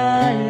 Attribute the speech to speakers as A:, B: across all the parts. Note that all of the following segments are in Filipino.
A: I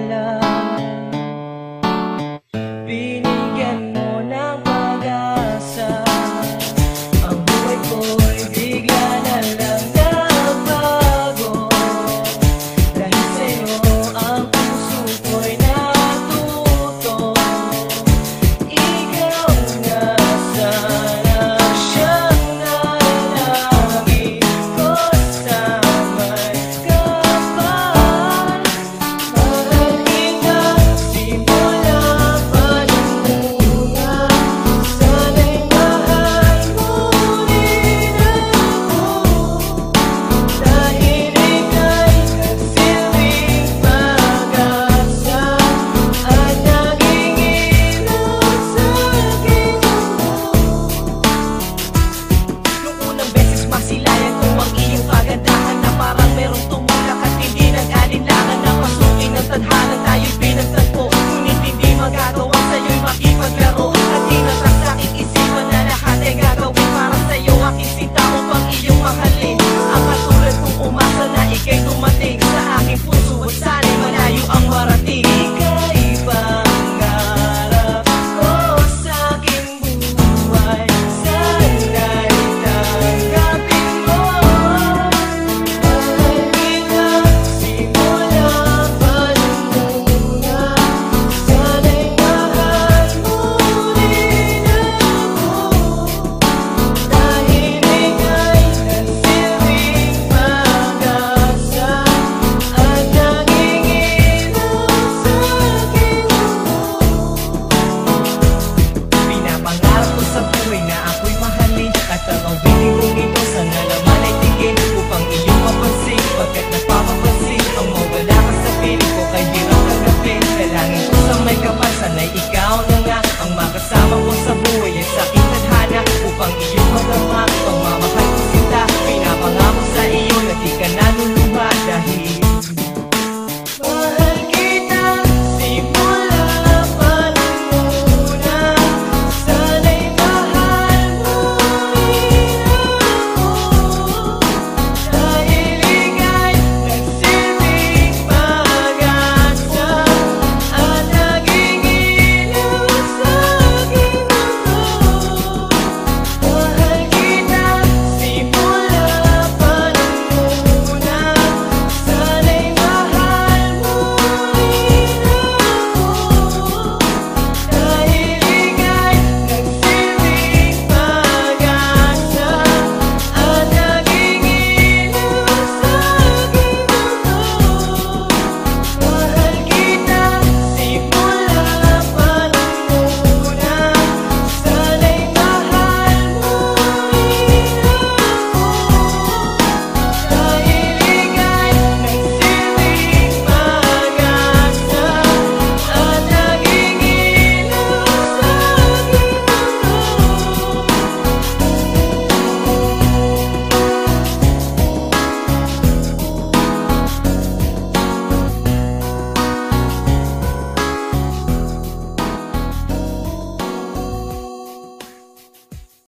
A: Nangin ko sa may kapal, sana'y ikaw na nga Ang makasama mo sa buhay ay sakit at hana Upang iyong magama